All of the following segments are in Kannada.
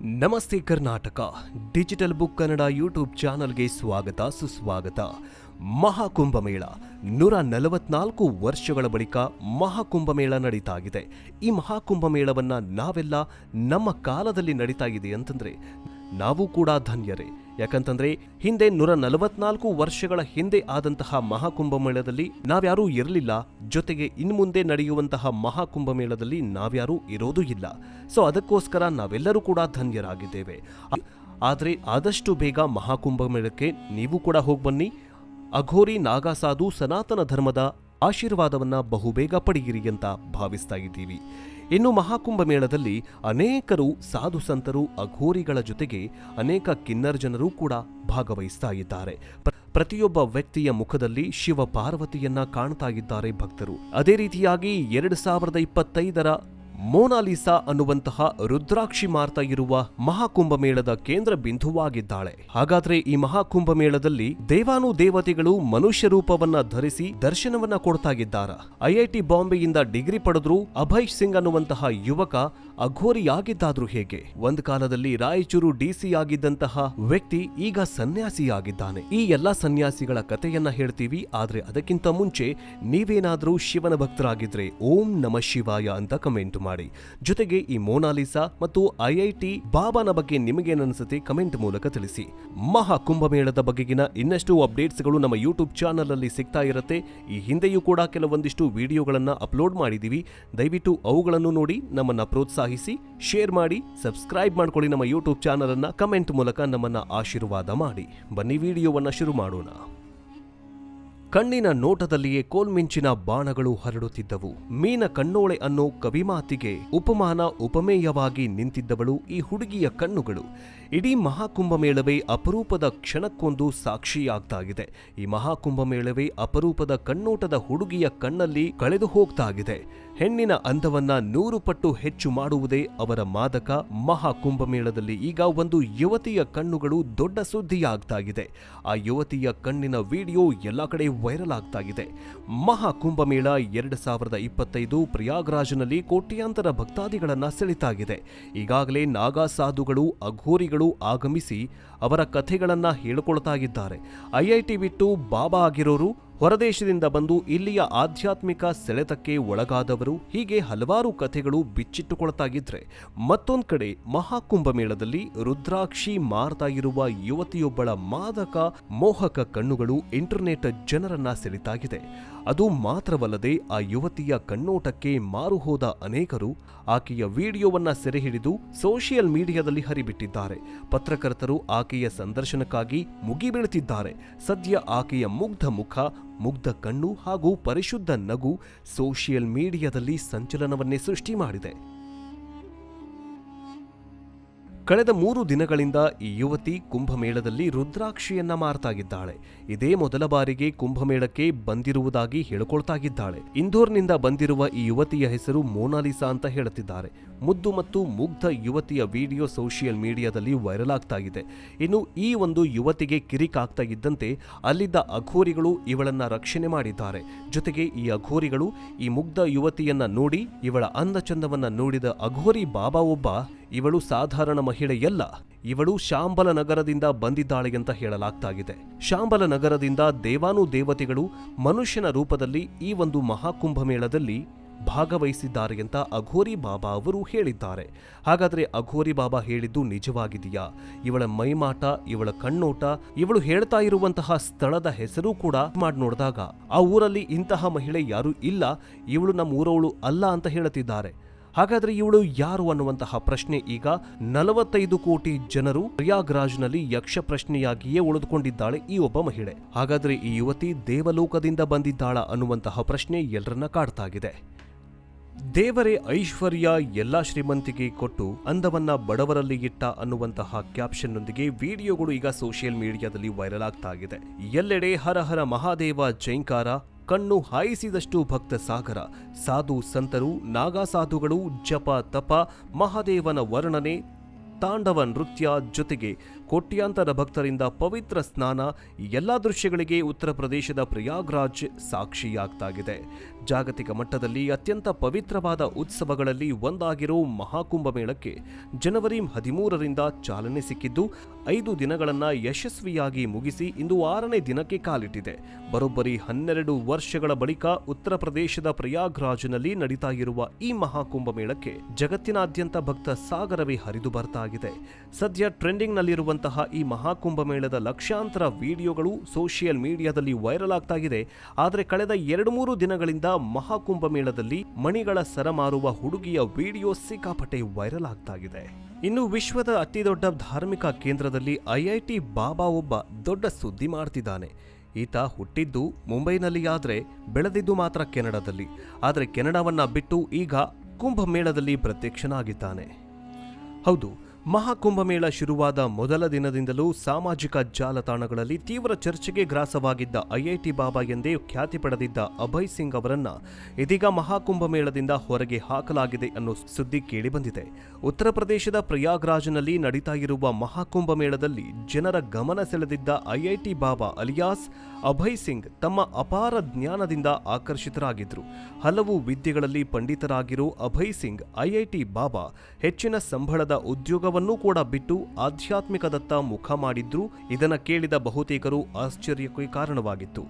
ನಮಸ್ತೆ Karnataka, digital book Kannada YouTube ಚಾನಲ್ಗೆ ಸ್ವಾಗತ, ಸುಸ್ವಾಗತ. ಮಹಾಕುಂಭಮೇಳ ನೂರ ನಲವತ್ನಾಲ್ಕು ವರ್ಷಗಳ ಬಳಿಕ ಮಹಾಕುಂಭಮೇಳ ನಡೀತಾ ಇದೆ ಈ ಮಹಾಕುಂಭಮೇಳವನ್ನ ನಾವೆಲ್ಲ ನಮ್ಮ ಕಾಲದಲ್ಲಿ ನಡೀತಾ ಇದೆ ಅಂತಂದರೆ, ನಾವು ಕೂಡ ಧನ್ಯರೇ. ಯಾಕಂತಂದ್ರೆ ಹಿಂದೆ ನೂರ ನಲವತ್ನಾಲ್ಕು ವರ್ಷಗಳ ಹಿಂದೆ ಆದಂತಹ ಮಹಾಕುಂಭಮೇಳದಲ್ಲಿ ನಾವ್ಯಾರೂ ಇರಲಿಲ್ಲ, ಜೊತೆಗೆ ಇನ್ಮುಂದೆ ನಡೆಯುವಂತಹ ಮಹಾಕುಂಭಮೇಳದಲ್ಲಿ ನಾವ್ಯಾರೂ ಇರೋದು ಇಲ್ಲ. ಸೊ ಅದಕ್ಕೋಸ್ಕರ ನಾವೆಲ್ಲರೂ ಕೂಡ ಧನ್ಯರಾಗಿದ್ದೇವೆ. ಆದರೆ ಆದಷ್ಟು ಬೇಗ ಮಹಾಕುಂಭಮೇಳಕ್ಕೆ ನೀವು ಕೂಡ ಹೋಗಿ ಬನ್ನಿ ಅಘೋರಿ ನಾಗಾಸಾಧು ಸನಾತನ ಧರ್ಮದ ಆಶೀರ್ವಾದವನ್ನು ಬಹುಬೇಗ ಪಡೆಯಿರಿ ಅಂತ ಭಾವಿಸ್ತಾ ಇದ್ದೀವಿ. ಇನ್ನು ಮಹಾಕುಂಭ ಮೇಳದಲ್ಲಿ ಅನೇಕರು ಸಾಧು ಸಂತರು, ಅಘೋರಿಗಳ ಜೊತೆಗೆ ಅನೇಕ ಕಿನ್ನರ್ ಜನರು ಕೂಡ ಭಾಗವಹಿಸ್ತಾ ಇದ್ದಾರೆ. ಪ್ರತಿಯೊಬ್ಬ ವ್ಯಕ್ತಿಯ ಮುಖದಲ್ಲಿ ಶಿವ ಪಾರ್ವತಿಯನ್ನ ಕಾಣ್ತಾ ಇದ್ದಾರೆ ಭಕ್ತರು. ಅದೇ ರೀತಿಯಾಗಿ ಎರಡು ಸಾವಿರದ ಇಪ್ಪತ್ತೈದರ ಮೋನಾಲಿಸಾ ಅನ್ನುವಂತಹ ರುದ್ರಾಕ್ಷಿ ಮಾರ್ತಾ ಇರುವ ಮಹಾಕುಂಭ ಮೇಳದ ಕೇಂದ್ರ ಬಿಂದುವಾಗಿದ್ದಾಳೆ. ಹಾಗಾದ್ರೆ ಈ ಮಹಾಕುಂಭ ಮೇಳದಲ್ಲಿ ದೇವಾನು ದೇವತೆಗಳು ಮನುಷ್ಯ ರೂಪವನ್ನ ಧರಿಸಿ ದರ್ಶನವನ್ನ ಕೊಡ್ತಾ ಐಐಟಿ ಬಾಂಬೆಯಿಂದ ಡಿಗ್ರಿ ಪಡೆದ್ರು ಅಭಯ್ ಸಿಂಗ್ ಅನ್ನುವಂತಹ ಯುವಕ ಅಘೋರಿಯಾಗಿದ್ದಾದ್ರೂ ಹೇಗೆ? ಒಂದ್ ಕಾಲದಲ್ಲಿ ರಾಯಚೂರು ಡಿಸಿ ಆಗಿದ್ದಂತಹ ವ್ಯಕ್ತಿ ಈಗ ಸನ್ಯಾಸಿಯಾಗಿದ್ದಾನೆ. ಈ ಎಲ್ಲಾ ಸನ್ಯಾಸಿಗಳ ಕಥೆಯನ್ನ ಹೇಳ್ತೀವಿ, ಆದ್ರೆ ಅದಕ್ಕಿಂತ ಮುಂಚೆ ನೀವೇನಾದ್ರೂ ಶಿವನ ಭಕ್ತರಾಗಿದ್ರೆ ಓಂ ನಮ ಶಿವಾಯ ಅಂತ ಕಮೆಂಟ್ ಮಾಡಿ. ಜೊತೆಗೆ ಈ ಮೋನಾಲಿಸಾ ಮತ್ತು ಐಐಟಿ ಬಾಬಾನ ಬಗ್ಗೆ ನಿಮಗೇನನ್ಸುತ್ತೆ ಕಮೆಂಟ್ ಮೂಲಕ ತಿಳಿಸಿ. ಮಹಾ ಕುಂಭಮೇಳದ ಬಗೆಗಿನ ಇನ್ನಷ್ಟು ಅಪ್ಡೇಟ್ಸ್ಗಳು ನಮ್ಮ ಯೂಟ್ಯೂಬ್ ಚಾನಲ್ ಅಲ್ಲಿ ಸಿಗ್ತಾ ಇರುತ್ತೆ. ಈ ಹಿಂದೆಯೂ ಕೂಡ ಕೆಲವೊಂದಿಷ್ಟು ವಿಡಿಯೋಗಳನ್ನ ಅಪ್ಲೋಡ್ ಮಾಡಿದೀವಿ. ದಯವಿಟ್ಟು ಅವುಗಳನ್ನು ನೋಡಿ ನಮ್ಮನ್ನ ಪ್ರೋತ್ಸಾಹಿಸಿ, ಶೇರ್ ಮಾಡಿ, ಸಬ್ಸ್ಕ್ರೈಬ್ ಮಾಡ್ಕೊಳ್ಳಿ ನಮ್ಮ ಯೂಟ್ಯೂಬ್ ಚಾನಲ್ ಅನ್ನ ಕಮೆಂಟ್ ಮೂಲಕ ನಮ್ಮನ್ನ ಆಶೀರ್ವಾದ ಮಾಡಿ. ಬನ್ನಿ ವಿಡಿಯೋವನ್ನ ಶುರು ಮಾಡೋಣ. ಕಣ್ಣಿನ ನೋಟದಲ್ಲಿಯೇ ಕೋಲ್ಮಿಂಚಿನ ಬಾಣಗಳು ಹರಡುತ್ತಿದ್ದವು. ಮೀನ ಕಣ್ಣೋಳೆ ಅನ್ನೋ ಕವಿಮಾತಿಗೆ ಉಪಮಾನ ಉಪಮೇಯವಾಗಿ ನಿಂತಿದ್ದವಳು ಈ ಹುಡುಗಿಯ ಕಣ್ಣುಗಳು. ಇಡೀ ಮಹಾಕುಂಭಮೇಳವೇ ಅಪರೂಪದ ಕ್ಷಣಕ್ಕೊಂದು ಸಾಕ್ಷಿಯಾಗ್ತಾ ಇದೆ ಈ ಮಹಾಕುಂಭಮೇಳವೇ ಅಪರೂಪದ ಕಣ್ಣೋಟದ ಹುಡುಗಿಯ ಕಣ್ಣಲ್ಲಿ ಕಳೆದು ಹೋಗ್ತಾ ಹೆಣ್ಣಿನ ಅಂದವನ್ನ ನೂರು ಪಟ್ಟು ಹೆಚ್ಚು ಮಾಡುವುದೇ ಅವರ ಮಾದಕ. ಮಹಾಕುಂಭಮೇಳದಲ್ಲಿ ಈಗ ಒಂದು ಯುವತಿಯ ಕಣ್ಣುಗಳು ದೊಡ್ಡ ಸುದ್ದಿಯಾಗ್ತಾ ಇದೆ ಆ ಯುವತಿಯ ಕಣ್ಣಿನ ವಿಡಿಯೋ ಎಲ್ಲ ಕಡೆ ವೈರಲ್ ಆಗ್ತಾ ಇದೆ ಮಹಾಕುಂಭಮೇಳ ಎರಡು ಸಾವಿರದ ಇಪ್ಪತ್ತೈದು ಪ್ರಯಾಗ್ರಾಜ್ನಲ್ಲಿ ಕೋಟ್ಯಾಂತರ ಭಕ್ತಾದಿಗಳನ್ನು ಸೆಳಿತಾಗಿದೆ. ಈಗಾಗಲೇ ನಾಗಾ ಸಾಧುಗಳು, ಅಘೋರಿಗಳು ಆಗಮಿಸಿ ಅವರ ಕಥೆಗಳನ್ನು ಹೇಳಿಕೊಳ್ತಾ ಇದ್ದಾರೆ. ಐಐಟಿ ಬಿಟ್ಟು ಬಾಬಾ ಆಗಿರೋರು ಹೊರದೇಶದಿಂದ ಬಂದು ಇಲ್ಲಿಯ ಆಧ್ಯಾತ್ಮಿಕ ಸೆಳೆತಕ್ಕೆ ಒಳಗಾದವರು ಹೀಗೆ ಹಲವಾರು ಕಥೆಗಳು ಬಿಚ್ಚಿಟ್ಟುಕೊಳ್ತಾಗಿದ್ರೆ ಮತ್ತೊಂದು ಕಡೆ ಮಹಾಕುಂಭ ಮೇಳದಲ್ಲಿ ರುದ್ರಾಕ್ಷಿ ಮಾರ್ತಾ ಇರುವ ಯುವತಿಯೊಬ್ಬಳ ಮಾದಕ ಮೋಹಕ ಕಣ್ಣುಗಳು ಇಂಟರ್ನೆಟ್ ಜನರನ್ನ ಸೆಳಿತಾಗಿದೆ. ಅದು ಮಾತ್ರವಲ್ಲದೆ ಆ ಯುವತಿಯ ಕಣ್ಣೋಟಕ್ಕೆ ಮಾರು ಹೋದ ಅನೇಕರು ಆಕೆಯ ವಿಡಿಯೋವನ್ನ ಸೆರೆ ಹಿಡಿದು ಸೋಷಿಯಲ್ ಮೀಡಿಯಾದಲ್ಲಿ ಹರಿಬಿಟ್ಟಿದ್ದಾರೆ. ಪತ್ರಕರ್ತರು ಆಕೆಯ ಸಂದರ್ಶನಕ್ಕಾಗಿ ಮುಗಿಬೀಳುತ್ತಿದ್ದಾರೆ ಸದ್ಯ ಆಕೆಯ ಮುಗ್ಧ ಮುಖ ಮುಗ್ಧ ಕಣ್ಣು ಹಾಗೂ ಪರಿಶುದ್ಧ ನಗು ಸೋಷಿಯಲ್ ಮೀಡಿಯಾದಲ್ಲಿ ಸಂಚಲನವನ್ನೇ ಸೃಷ್ಟಿ ಮಾಡಿದೆ. ಕಳೆದ ಮೂರು ದಿನಗಳಿಂದ ಈ ಯುವತಿ ಕುಂಭಮೇಳದಲ್ಲಿ ರುದ್ರಾಕ್ಷಿಯನ್ನ ಮಾರ್ತಾಗಿದ್ದಾಳೆ. ಇದೇ ಮೊದಲ ಬಾರಿಗೆ ಕುಂಭಮೇಳಕ್ಕೆ ಬಂದಿರುವುದಾಗಿ ಹೇಳಿಕೊಳ್ತಾಗಿದ್ದಾಳೆ. ಇಂದೋರ್ನಿಂದ ಬಂದಿರುವ ಈ ಯುವತಿಯ ಹೆಸರು ಮೋನಾಲಿಸಾ ಅಂತ ಹೇಳುತ್ತಿದ್ದಾರೆ ಮುದ್ದು ಮತ್ತು ಮುಗ್ಧ ಯುವತಿಯ ವಿಡಿಯೋ ಸೋಷಿಯಲ್ ಮೀಡಿಯಾದಲ್ಲಿ ವೈರಲ್ ಆಗ್ತಾ ಇದೆ ಇನ್ನು ಈ ಒಂದು ಯುವತಿಗೆ ಕಿರಿಕ್ ಆಗ್ತಾ ಇದ್ದಂತೆ ಅಲ್ಲಿದ್ದ ಅಘೋರಿಗಳು ಇವಳನ್ನ ರಕ್ಷಣೆ ಮಾಡಿದ್ದಾರೆ. ಜೊತೆಗೆ ಈ ಅಘೋರಿಗಳು ಈ ಮುಗ್ಧ ಯುವತಿಯನ್ನ ನೋಡಿ, ಇವಳ ಅಂದ ಚಂದವನ್ನ ನೋಡಿದ ಅಘೋರಿ ಬಾಬಾ ಒಬ್ಬ ಇವಳು ಸಾಧಾರಣ ಮಹಿಳೆಯಲ್ಲ. ಇವಳು ಶಾಂಬಲ ನಗರದಿಂದ ಬಂದಿದ್ದಾಳೆ ಅಂತ ಹೇಳಲಾಗ್ತಾಗಿದೆ. ಶಾಂಬಲ ನಗರದಿಂದ ದೇವಾನು ದೇವತೆಗಳು ಮನುಷ್ಯನ ರೂಪದಲ್ಲಿ ಈ ಒಂದು ಮಹಾಕುಂಭಮೇಳದಲ್ಲಿ ಭಾಗವಹಿಸಿದ್ದಾರೆ ಅಂತ ಅಘೋರಿ ಬಾಬಾ ಅವರು ಹೇಳಿದ್ದಾರೆ. ಹಾಗಾದರೆ ಅಘೋರಿ ಬಾಬಾ ಹೇಳಿದ್ದು ನಿಜವಾಗಿದೆಯಾ? ಇವಳ ಮೈಮಾಟ, ಇವಳ ಕಣ್ಣೋಟ, ಇವಳು ಹೇಳ್ತಾ ಇರುವಂತಹ ಸ್ಥಳದ ಹೆಸರು ಕೂಡ ಮಾಡಿ ನೋಡಿದಾಗ ಆ ಊರಲ್ಲಿ ಇಂತಹ ಮಹಿಳೆ ಯಾರೂ ಇಲ್ಲ, ಇವಳು ನಮ್ಮ ಊರವಳು ಅಲ್ಲ ಅಂತ ಹೇಳುತ್ತಿದ್ದಾರೆ ಹಾಗಾದ್ರೆ ಇವಳು ಯಾರು ಅನ್ನುವಂತಹ ಪ್ರಶ್ನೆ ಈಗ ನಲವತ್ತೈದು ಕೋಟಿ ಜನರು ಪ್ರಯಾಗ್ರಾಜ್ನಲ್ಲಿ ಯಕ್ಷ ಪ್ರಶ್ನೆಯಾಗಿಯೇ ಉಳಿದುಕೊಂಡಿದ್ದಾಳೆ ಈ ಒಬ್ಬ ಮಹಿಳೆ. ಹಾಗಾದ್ರೆ ಈ ಯುವತಿ ದೇವಲೋಕದಿಂದ ಬಂದಿದ್ದಾಳ ಅನ್ನುವಂತಹ ಪ್ರಶ್ನೆ ಎಲ್ಲರನ್ನ ಕಾಡ್ತಾಗಿದೆ. ದೇವರೇ ಐಶ್ವರ್ಯ ಎಲ್ಲ ಶ್ರೀಮಂತಿಗೆ ಕೊಟ್ಟು ಅಂದವನ್ನ ಬಡವರಲ್ಲಿ ಇಟ್ಟ ಅನ್ನುವಂತಹ ಕ್ಯಾಪ್ಷನ್ನೊಂದಿಗೆ ವಿಡಿಯೋಗಳು ಈಗ ಸೋಷಿಯಲ್ ಮೀಡಿಯಾದಲ್ಲಿ ವೈರಲ್ ಆಗ್ತಾ ಇದೆ. ಎಲ್ಲೆಡೆ ಹರ ಹರ ಮಹಾದೇವ ಜೈಂಕಾರ ಕಣ್ಣು ಹಾಯಿಸಿದಷ್ಟು ಭಕ್ತ ಸಾಗರ. ಸಾಧು ಸಂತರು, ನಾಗಾ ಸಾಧುಗಳು, ಜಪ ತಪ, ಮಹಾದೇವನ ವರ್ಣನೆ, ತಾಂಡವ ನೃತ್ಯ ಜೊತೆಗೆ ಕೋಟ್ಯಾಂತರ ಭಕ್ತರಿಂದ ಪವಿತ್ರ ಸ್ನಾನ ಎಲ್ಲ ದೃಶ್ಯಗಳಿಗೆ ಉತ್ತರ ಪ್ರದೇಶದ ಪ್ರಯಾಗ್ರಾಜ್ ಸಾಕ್ಷಿಯಾಗ್ತಾಗಿದೆ. ಜಾಗತಿಕ ಮಟ್ಟದಲ್ಲಿ ಅತ್ಯಂತ ಪವಿತ್ರವಾದ ಉತ್ಸವಗಳಲ್ಲಿ ಒಂದಾಗಿರೋ ಮಹಾಕುಂಭ ಮೇಳಕ್ಕೆ ಜನವರಿ ಹದಿಮೂರರಿಂದ ಚಾಲನೆ ಸಿಕ್ಕಿದ್ದು, ಐದು ದಿನಗಳನ್ನು ಯಶಸ್ವಿಯಾಗಿ ಮುಗಿಸಿ ಇಂದು ಆರನೇ ದಿನಕ್ಕೆ ಕಾಲಿಟ್ಟಿದೆ. ಬರೋಬ್ಬರಿ ಹನ್ನೆರಡು ವರ್ಷಗಳ ಬಳಿಕ ಉತ್ತರ ಪ್ರದೇಶದ ಪ್ರಯಾಗ್ರಾಜ್ನಲ್ಲಿ ನಡೀತಾ ಇರುವ ಈ ಮಹಾಕುಂಭ ಮೇಳಕ್ಕೆ ಜಗತ್ತಿನಾದ್ಯಂತ ಭಕ್ತ ಸಾಗರವೇ ಹರಿದು ಬರ್ತಾ ಇದೆ ಸದ್ಯ ಟ್ರೆಂಡಿಂಗ್ನಲ್ಲಿರುವಂತಹ ಈ ಮಹಾಕುಂಭಮೇಳದ ಲಕ್ಷಾಂತರ ವಿಡಿಯೋಗಳು ಸೋಷಿಯಲ್ ಮೀಡಿಯಾದಲ್ಲಿ ವೈರಲ್ ಆಗ್ತಾ ಇದೆ ಆದರೆ ಕಳೆದ ಎರಡು ಮೂರು ದಿನಗಳಿಂದ ಮಹಾಕುಂಭಮೇಳದಲ್ಲಿ ಮಣಿಗಳ ಸರಮಾರುವ ಹುಡುಗಿಯ ವಿಡಿಯೋ ಸಿಕ್ಕಾಪಟ್ಟೆ ವೈರಲ್ ಆಗ್ತಾ ಇದೆ ಇನ್ನು ವಿಶ್ವದ ಅತಿದೊಡ್ಡ ಧಾರ್ಮಿಕ ಕೇಂದ್ರದಲ್ಲಿ ಐಐಟಿ ಬಾಬಾ ಒಬ್ಬ ದೊಡ್ಡ ಸುದ್ದಿ ಮಾಡ್ತಿದ್ದಾನೆ. ಈತ ಹುಟ್ಟಿದ್ದು ಮುಂಬೈನಲ್ಲಿ ಆದರೆ ಬೆಳೆದಿದ್ದು ಮಾತ್ರ ಕೆನಡಾದಲ್ಲಿ. ಆದರೆ ಕೆನಡಾವನ್ನ ಬಿಟ್ಟು ಈಗ ಕುಂಭಮೇಳದಲ್ಲಿ ಪ್ರತ್ಯಕ್ಷನಾಗಿದ್ದಾನೆ. ಹೌದು ಮಹಾಕುಂಭಮೇಳ ಶುರುವಾದ ಮೊದಲ ದಿನದಿಂದಲೂ ಸಾಮಾಜಿಕ ಜಾಲತಾಣಗಳಲ್ಲಿ ತೀವ್ರ ಚರ್ಚೆಗೆ ಗ್ರಾಸವಾಗಿದ್ದ ಐಐಟಿ ಬಾಬಾ ಎಂದೇ ಖ್ಯಾತಿ ಪಡೆದಿದ್ದ ಅಭಯ್ ಸಿಂಗ್ ಅವರನ್ನ ಇದೀಗ ಮಹಾಕುಂಭಮೇಳದಿಂದ ಹೊರಗೆ ಹಾಕಲಾಗಿದೆ ಅನ್ನೋ ಸುದ್ದಿ ಕೇಳಿಬಂದಿದೆ. ಉತ್ತರ ಪ್ರದೇಶದ ಪ್ರಯಾಗ್ರಾಜ್ನಲ್ಲಿ ನಡೀತಾ ಇರುವ ಮಹಾಕುಂಭಮೇಳದಲ್ಲಿ ಜನರ ಗಮನ ಸೆಳೆದಿದ್ದ ಐಐಟಿ ಬಾಬಾ ಅಲಿಯಾಸ್, ಅಭಯ್ ಸಿಂಗ್ ತಮ್ಮ ಅಪಾರ ಜ್ಞಾನದಿಂದ ಆಕರ್ಷಿತರಾಗಿದ್ದರು ಹಲವು ವಿದ್ಯೆಗಳಲ್ಲಿ ಪಂಡಿತರಾಗಿರೋ ಅಭಯ್ ಸಿಂಗ್, ಐಐಟಿ ಬಾಬಾ ಹೆಚ್ಚಿನ ಸಂಬಳದ ಉದ್ಯೋಗವನ್ನೂ ಕೂಡ ಬಿಟ್ಟು ಆಧ್ಯಾತ್ಮಿಕದತ್ತ ಮುಖ ಮಾಡಿದ್ರು. ಇದನ್ನ ಕೇಳಿದ ಬಹುತೇಕರು ಆಶ್ಚರ್ಯಕ್ಕೆ ಕಾರಣವಾಗಿತ್ತು.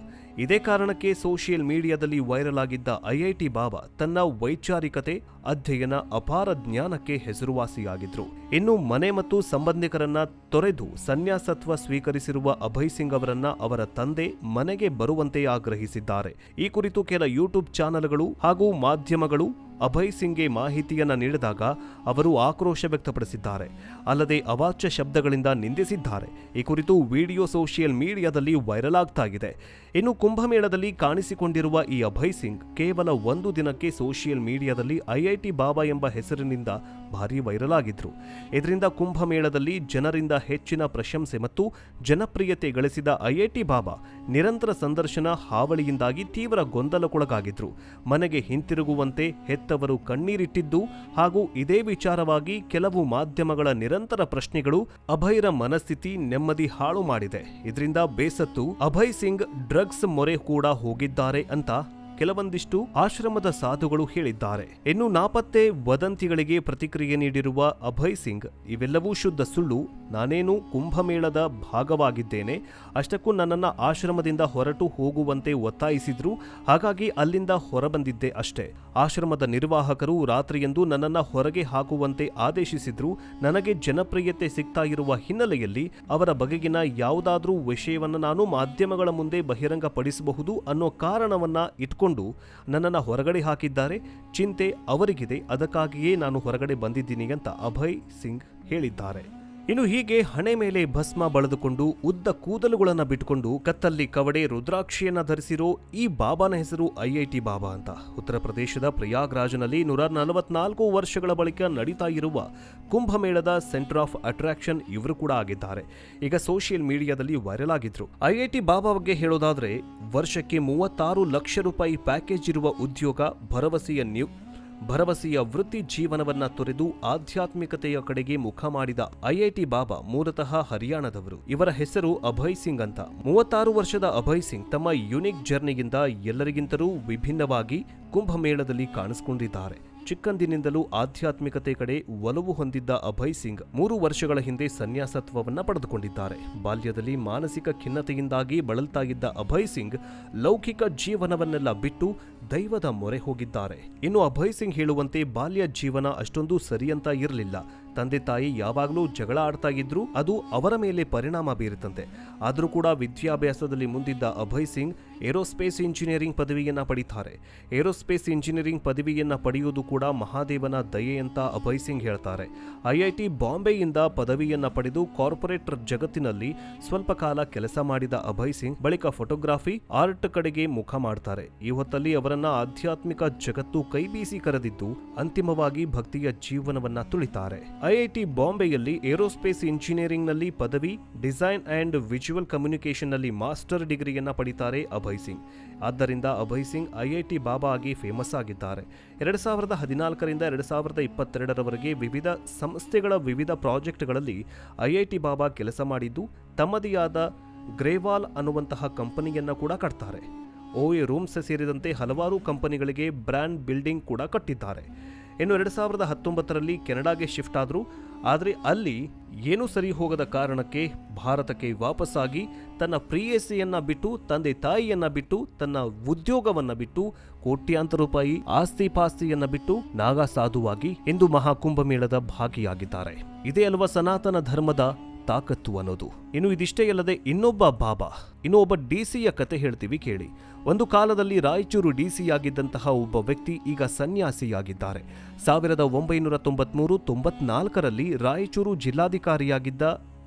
ಇದೇ ಕಾರಣಕ್ಕೆ ಸೋಷಿಯಲ್ ಮೀಡಿಯಾದಲ್ಲಿ ವೈರಲ್ ಆಗಿದ್ದ ಐಐಟಿ ಬಾಬಾ ತನ್ನ ವೈಚಾರಿಕತೆ, ಅಧ್ಯಯನ ಅಪಾರ ಜ್ಞಾನಕ್ಕೆ ಹೆಸರುವಾಸಿಯಾಗಿದ್ರು. ಇನ್ನು ಮನೆ ಮತ್ತು ಸಂಬಂಧಿಕರನ್ನ ತೊರೆದು ಸನ್ಯಾಸತ್ವ ಸ್ವೀಕರಿಸಿರುವ ಅಭಯ್ ಸಿಂಗ್ ಅವರನ್ನ ಅವರ ತಂದೆ ಮನೆಗೆ ಬರುವಂತೆ ಆಗ್ರಹಿಸಿದ್ದಾರೆ. ಈ ಕುರಿತು ಕೆಲ ಯೂಟ್ಯೂಬ್ ಚಾನೆಲ್ಗಳು ಹಾಗೂ ಮಾಧ್ಯಮಗಳು ಅಭಯ್ ಸಿಂಗ್ಗೆ ಮಾಹಿತಿಯನ್ನು ನೀಡಿದಾಗ ಅವರು ಆಕ್ರೋಶ ವ್ಯಕ್ತಪಡಿಸಿದ್ದಾರೆ. ಅಲ್ಲದೆ ಅವಾಚ್ಯ ಶಬ್ದಗಳಿಂದ ನಿಂದಿಸಿದ್ದಾರೆ. ಈ ಕುರಿತು ವಿಡಿಯೋ ಸೋಷಿಯಲ್ ಮೀಡಿಯಾದಲ್ಲಿ ವೈರಲ್ ಆಗ್ತಾ ಇದೆ. ಇನ್ನು ಕುಂಭಮೇಳದಲ್ಲಿ ಕಾಣಿಸಿಕೊಂಡಿರುವ ಈ ಅಭಯ್ ಸಿಂಗ್ ಕೇವಲ ಒಂದು ದಿನಕ್ಕೆ ಸೋಷಿಯಲ್ ಮೀಡಿಯಾದಲ್ಲಿ ಐಐಟಿ ಬಾಬಾ ಎಂಬ ಹೆಸರಿನಿಂದ ಭಾರಿ ವೈರಲ್ ಆಗಿದ್ರು. ಇದರಿಂದ ಕುಂಭಮೇಳದಲ್ಲಿ ಜನರಿಂದ ಹೆಚ್ಚಿನ ಪ್ರಶಂಸೆ ಮತ್ತು ಜನಪ್ರಿಯತೆ ಗಳಿಸಿದ ಐಐಟಿ ಬಾಬಾ ನಿರಂತರ ಸಂದರ್ಶನ ಹಾವಳಿಯಿಂದಾಗಿ ತೀವ್ರ ಗೊಂದಲಕ್ಕೊಳಗಾಗಿದ್ರು. ಮನೆಗೆ ಹಿಂತಿರುಗುವಂತೆ ಹೆತ್ತವರು ಕಣ್ಣೀರಿಟ್ಟಿದ್ದು ಹಾಗೂ ಇದೇ ವಿಚಾರವಾಗಿ ಕೆಲವು ಮಾಧ್ಯಮಗಳ ನಿರಂತರ ಪ್ರಶ್ನೆಗಳು ಅಭಯರ ಮನಸ್ಥಿತಿ ನೆಮ್ಮದಿ ಹಾಳು ಮಾಡಿದೆ. ಇದರಿಂದ ಬೇಸತ್ತು ಅಭಯ್ ಸಿಂಗ್ ಡ್ರಗ್ಸ್ ಮೊರೆ ಕೂಡ ಹೋಗಿದ್ದಾರೆ ಅಂತ ಕೆಲವೊಂದಿಷ್ಟು ಆಶ್ರಮದ ಸಾಧುಗಳು ಹೇಳಿದ್ದಾರೆ. ಇನ್ನು ನಾಪತ್ತೆ ವದಂತಿಗಳಿಗೆ ಪ್ರತಿಕ್ರಿಯೆ ನೀಡಿರುವ ಅಭಯ್ ಸಿಂಗ್, ಇವೆಲ್ಲವೂ ಶುದ್ಧ ಸುಳ್ಳು, ನಾನೇನು ಕುಂಭಮೇಳದ ಭಾಗವಾಗಿದ್ದೇನೆ. ಅಷ್ಟಕ್ಕೂ ನನ್ನನ್ನ ಆಶ್ರಮದಿಂದ ಹೊರಟು ಹೋಗುವಂತೆ ಒತ್ತಾಯಿಸಿದ್ರು, ಹಾಗಾಗಿ ಅಲ್ಲಿಂದ ಹೊರಬಂದಿದ್ದೆ ಅಷ್ಟೇ. ಆಶ್ರಮದ ನಿರ್ವಾಹಕರು ರಾತ್ರಿಯಂದು ನನ್ನನ್ನ ಹೊರಗೆ ಹಾಕುವಂತೆ ಆದೇಶಿಸಿದ್ರು. ನನಗೆ ಜನಪ್ರಿಯತೆ ಸಿಗ್ತಾ ಇರುವ ಹಿನ್ನೆಲೆಯಲ್ಲಿ ಅವರ ಬಗೆಗಿನ ಯಾವುದಾದ್ರೂ ವಿಷಯವನ್ನು ನಾನು ಮಾಧ್ಯಮಗಳ ಮುಂದೆ ಬಹಿರಂಗಪಡಿಸಬಹುದು ಅನ್ನೋ ಕಾರಣವನ್ನ ಇಟ್ಕೊಂಡು ನನ್ನನ್ನು ಹೊರಗಡೆ ಹಾಕಿದ್ದಾರೆ. ಚಿಂತೆ ಅವರಿಗಿದೆ. ಅದಕ್ಕಾಗಿಯೇ ನಾನು ಹೊರಗಡೆ ಬಂದಿದ್ದೀನಿ ಅಂತ ಅಭಯ್ ಸಿಂಗ್ ಹೇಳಿದ್ದಾರೆ. ಇನ್ನು ಹೀಗೆ ಹಣೆ ಮೇಲೆ ಭಸ್ಮ ಬಳದುಕೊಂಡು ಉದ್ದ ಕೂದಲುಗಳನ್ನು ಬಿಟ್ಟುಕೊಂಡು ಕತ್ತಲ್ಲಿ ಕವಡೆ ರುದ್ರಾಕ್ಷಿಯನ್ನ ಧರಿಸಿರೋ ಈ ಬಾಬಾನ ಹೆಸರು ಐಐಟಿ ಬಾಬಾ ಅಂತ. ಉತ್ತರ ಪ್ರದೇಶದ ಪ್ರಯಾಗ್ರಾಜ್ನಲ್ಲಿ ನೂರ ನಲವತ್ನಾಲ್ಕು ವರ್ಷಗಳ ಬಳಿಕ ನಡೀತಾ ಇರುವ ಕುಂಭಮೇಳದ ಸೆಂಟರ್ ಆಫ್ ಅಟ್ರಾಕ್ಷನ್ ಇವರು ಕೂಡ ಆಗಿದ್ದಾರೆ. ಈಗ ಸೋಷಿಯಲ್ ಮೀಡಿಯಾದಲ್ಲಿ ವೈರಲ್ ಆಗಿದ್ರು. ಐಐಟಿ ಬಾಬಾ ಬಗ್ಗೆ ಹೇಳೋದಾದ್ರೆ ವರ್ಷಕ್ಕೆ ಮೂವತ್ತಾರು ಲಕ್ಷ ರೂಪಾಯಿ ಪ್ಯಾಕೇಜ್ ಇರುವ ಉದ್ಯೋಗ ಭರವಸೆಯ ನ್ಯೂ ಭರವಸೆಯ ವೃತ್ತಿ ಜೀವನವನ್ನ ತೊರೆದು ಆಧ್ಯಾತ್ಮಿಕತೆಯ ಕಡೆಗೆ ಮುಖ ಮಾಡಿದ ಐಐಟಿ ಬಾಬಾ ಮೂಲತಃ ಹರಿಯಾಣದವರು. ಇವರ ಹೆಸರು ಅಭಯ್ ಸಿಂಗ್ ಅಂತ. ಮೂವತ್ತಾರು ವರ್ಷದ ಅಭಯ್ ಸಿಂಗ್ ತಮ್ಮ ಯುನಿಕ್ ಜರ್ನಿಗಿಂತ ಎಲ್ಲರಿಗಿಂತಲೂ ವಿಭಿನ್ನವಾಗಿ ಕುಂಭಮೇಳದಲ್ಲಿ ಕಾಣಿಸಿಕೊಂಡಿದ್ದಾರೆ. ಚಿಕ್ಕಂದಿನಿಂದಲೂ ಆಧ್ಯಾತ್ಮಿಕತೆ ಕಡೆ ಒಲವು ಹೊಂದಿದ್ದ ಅಭಯ್ ಸಿಂಗ್ ಮೂರು ವರ್ಷಗಳ ಹಿಂದೆ ಸನ್ಯಾಸತ್ವವನ್ನು ಪಡೆದುಕೊಂಡಿದ್ದಾರೆ. ಬಾಲ್ಯದಲ್ಲಿ ಮಾನಸಿಕ ಖಿನ್ನತೆಯಿಂದಾಗಿ ಬಳಲ್ತಾ ಇದ್ದ ಅಭಯ್ ಸಿಂಗ್ ಲೌಕಿಕ ಜೀವನವನ್ನೆಲ್ಲ ಬಿಟ್ಟು ದೈವದ ಮೊರೆ ಹೋಗಿದ್ದಾರೆ. ಇನ್ನು ಅಭಯ್ ಸಿಂಗ್ ಹೇಳುವಂತೆ ಬಾಲ್ಯ ಜೀವನ ಅಷ್ಟೊಂದು ಸರಿಯಂತ ಇರಲಿಲ್ಲ. ತಂದೆ ತಾಯಿ ಯಾವಾಗಲೂ ಜಗಳ ಆಡ್ತಾ ಇದ್ರು, ಅದು ಅವರ ಮೇಲೆ ಪರಿಣಾಮ ಬೀರುತ್ತಂತೆ. ಆದರೂ ಕೂಡ ವಿದ್ಯಾಭ್ಯಾಸದಲ್ಲಿ ಮುಂದಿದ್ದ ಅಭಯ್ ಸಿಂಗ್ ಏರೋಸ್ಪೇಸ್ ಇಂಜಿನಿಯರಿಂಗ್ ಪದವಿಯನ್ನ ಪಡಿತಾರೆ. ಏರೋಸ್ಪೇಸ್ ಇಂಜಿನಿಯರಿಂಗ್ ಪದವಿಯನ್ನ ಪಡೆಯುವುದು ಕೂಡ ಮಹಾದೇವನ ದಯೆ ಅಂತ ಅಭಯ್ ಸಿಂಗ್ ಹೇಳ್ತಾರೆ. ಐಐಟಿ ಬಾಂಬೆಯಿಂದ ಪದವಿಯನ್ನ ಪಡೆದು ಕಾರ್ಪೊರೇಟ್ ಜಗತ್ತಿನಲ್ಲಿ ಸ್ವಲ್ಪ ಕಾಲ ಕೆಲಸ ಮಾಡಿದ ಅಭಯ್ ಸಿಂಗ್ ಬಳಿಕ ಫೋಟೋಗ್ರಾಫಿ, ಆರ್ಟ್ ಕಡೆಗೆ ಮುಖ ಮಾಡ್ತಾರೆ. ಈ ಹೊತ್ತಲ್ಲಿ ಅವರನ್ನ ಆಧ್ಯಾತ್ಮಿಕ ಜಗತ್ತು ಕೈಬೀಸಿ ಕರೆದಿದ್ದು ಅಂತಿಮವಾಗಿ ಭಕ್ತಿಯ ಜೀವನವನ್ನ ತುಳಿತಾರೆ. ಐಐಟಿ ಬಾಂಬೆಯಲ್ಲಿ ಏರೋಸ್ಪೇಸ್ ಇಂಜಿನಿಯರಿಂಗ್ನಲ್ಲಿ ಪದವಿ, ಡಿಸೈನ್ ಆ್ಯಂಡ್ ವಿಜುವಲ್ ಕಮ್ಯುನಿಕೇಷನ್ನಲ್ಲಿ ಮಾಸ್ಟರ್ ಡಿಗ್ರಿಯನ್ನು ಪಡಿತಾರೆ ಅಭಯ್ ಸಿಂಗ್. ಆದ್ದರಿಂದ ಅಭಯ್ ಸಿಂಗ್ ಐಐಟಿ ಬಾಬಾ ಆಗಿ ಫೇಮಸ್ ಆಗಿದ್ದಾರೆ. ಎರಡು ಸಾವಿರದ ಹದಿನಾಲ್ಕರಿಂದ ಎರಡು ಸಾವಿರದ ಇಪ್ಪತ್ತೆರಡರವರೆಗೆ ವಿವಿಧ ಸಂಸ್ಥೆಗಳ ವಿವಿಧ ಪ್ರಾಜೆಕ್ಟ್ಗಳಲ್ಲಿ ಐಐಟಿ ಬಾಬಾ ಕೆಲಸ ಮಾಡಿದ್ದು, ತಮ್ಮದೇ ಆದ ಗ್ರೇವಾಲ್ ಅನ್ನುವಂತಹ ಕಂಪನಿಯನ್ನು ಕೂಡ ಕಟ್ತಾರೆ. ಎ ರೂಮ್ಸ್ ಸೇರಿದಂತೆ ಹಲವಾರು ಕಂಪನಿಗಳಿಗೆ ಬ್ರ್ಯಾಂಡ್ ಬಿಲ್ಡಿಂಗ್ ಕೂಡ ಕಟ್ಟಿದ್ದಾರೆ. ಇನ್ನು ಎರಡು ಸಾವಿರದ ಹತ್ತೊಂಬತ್ತರಲ್ಲಿ ಕೆನಡಾಗೆ ಶಿಫ್ಟ್ ಆದರು. ಆದರೆ ಅಲ್ಲಿ ಏನೂ ಸರಿ ಹೋಗದ ಕಾರಣಕ್ಕೆ ಭಾರತಕ್ಕೆ ವಾಪಸ್ಸಾಗಿ ತನ್ನ ಪ್ರಿಯಸಿಯನ್ನು ಬಿಟ್ಟು, ತಂದೆ ತಾಯಿಯನ್ನು ಬಿಟ್ಟು, ತನ್ನ ಉದ್ಯೋಗವನ್ನು ಬಿಟ್ಟು, ಕೋಟ್ಯಾಂತರ ರೂಪಾಯಿ ಆಸ್ತಿ ಪಾಸ್ತಿಯನ್ನು ಬಿಟ್ಟು ನಾಗಾ ಸಾಧುವಾಗಿ ಇಂದು ಮಹಾಕುಂಭಮೇಳದ ಭಾಗಿಯಾಗಿದ್ದಾರೆ. ಇದೇ ಅಲ್ವಾ ಸನಾತನ ಧರ್ಮದ ತಾಕತ್ತು ಅನ್ನೋದು. ಇನ್ನು ಇದಿಷ್ಟೇ ಅಲ್ಲದೆ ಇನ್ನೊಬ್ಬ ಬಾಬಾ ಇನ್ನು ಒಬ್ಬ ಡಿಸಿಯ ಕತೆ ಹೇಳ್ತೀವಿ ಕೇಳಿ. ಒಂದು ಕಾಲದಲ್ಲಿ ರಾಯಚೂರು ಡಿಸಿಯಾಗಿದ್ದಂತಹ ಒಬ್ಬ ವ್ಯಕ್ತಿ ಈಗ ಸನ್ಯಾಸಿಯಾಗಿದ್ದಾರೆ. ಸಾವಿರದ ಒಂಬೈನೂರ ತೊಂಬತ್ಮೂರು, ತೊಂಬತ್ನಾಲ್ಕರಲ್ಲಿ ರಾಯಚೂರು ಜಿಲ್ಲಾಧಿಕಾರಿಯಾಗಿದ್ದ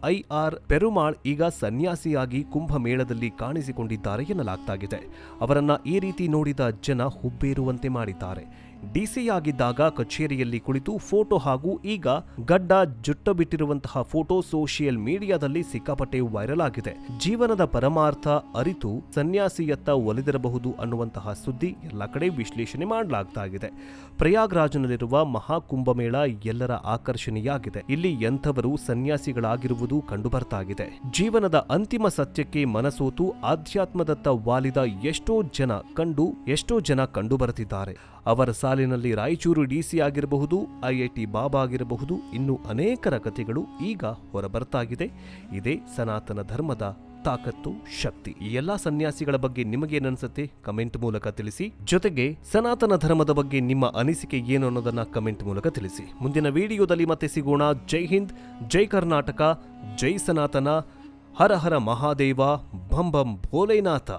ಐ ಆರ್ ಪೆರುಮಾಳ್ ಈಗ ಸನ್ಯಾಸಿಯಾಗಿ ಕುಂಭಮೇಳದಲ್ಲಿ ಕಾಣಿಸಿಕೊಂಡಿದ್ದಾರೆ ಎನ್ನಲಾಗ್ತಾಗಿದೆ. ಅವರನ್ನ ಈ ರೀತಿ ನೋಡಿದ ಜನ ಹುಬ್ಬೇರುವಂತೆ ಮಾಡಿದ್ದಾರೆ. ಡಿಸಿಯಾಗಿದ್ದಾಗ ಕಚೇರಿಯಲ್ಲಿ ಕುಳಿತು ಫೋಟೋ ಹಾಗೂ ಈಗ ಗಡ್ಡ ಜುಟ್ಟ ಬಿಟ್ಟಿರುವಂತಹ ಫೋಟೋ ಸೋಷಿಯಲ್ ಮೀಡಿಯಾದಲ್ಲಿ ಸಿಕ್ಕಾಪಟ್ಟೆ ವೈರಲ್ ಆಗಿದೆ. ಜೀವನದ ಪರಮಾರ್ಥ ಅರಿತು ಸನ್ಯಾಸಿಯತ್ತ ಒಲಿದಿರಬಹುದು ಅನ್ನುವಂತಹ ಸುದ್ದಿ ಎಲ್ಲ ಕಡೆ ವಿಶ್ಲೇಷಣೆ ಮಾಡಲಾಗ್ತಾ ಇದೆ ಪ್ರಯಾಗ್ರಾಜ್ನಲ್ಲಿರುವ ಮಹಾಕುಂಭಮೇಳ ಎಲ್ಲರ ಆಕರ್ಷಣೆಯಾಗಿದೆ. ಇಲ್ಲಿ ಎಂಥವರು ಸನ್ಯಾಸಿಗಳಾಗಿರುವುದು ಕಂಡುಬರ್ತಾಗಿದೆ. ಜೀವನದ ಅಂತಿಮ ಸತ್ಯಕ್ಕೆ ಮನಸೋತು ಆಧ್ಯಾತ್ಮದತ್ತ ವಾಲಿದ ಎಷ್ಟೋ ಜನ ಕಂಡು ಎಷ್ಟೋ ಜನ ಕಂಡು ಬರುತ್ತಿದ್ದಾರೆ ಅವರ ಸಾಲಿನಲ್ಲಿ ರಾಯಚೂರು ಡಿಸಿ ಆಗಿರಬಹುದು ಐಐಟಿ ಬಾಬಾ ಆಗಿರಬಹುದು, ಇನ್ನು ಅನೇಕರ ಕಥೆಗಳು ಈಗ ಹೊರಬರ್ತಾಗಿದೆ. ಇದೇ ಸನಾತನ ಧರ್ಮದ ತಾಕತ್ತು, ಶಕ್ತಿ. ಈ ಎಲ್ಲಾ ಸನ್ಯಾಸಿಗಳ ಬಗ್ಗೆ ನಿಮಗೇನನ್ಸುತ್ತೆ ಕಮೆಂಟ್ ಮೂಲಕ ತಿಳಿಸಿ. ಜೊತೆಗೆ ಸನಾತನ ಧರ್ಮದ ಬಗ್ಗೆ ನಿಮ್ಮ ಅನಿಸಿಕೆ ಏನು ಅನ್ನೋದನ್ನ ಕಮೆಂಟ್ ಮೂಲಕ ತಿಳಿಸಿ. ಮುಂದಿನ ವಿಡಿಯೋದಲ್ಲಿ ಮತ್ತೆ ಸಿಗೋಣ. ಜೈ ಹಿಂದ್, ಜೈ ಕರ್ನಾಟಕ, ಜೈ ಸನಾತನ. ಹರ ಹರ ಮಹಾದೇವ ಬಂ ಬಂ ಭೋಲೆನಾಥ.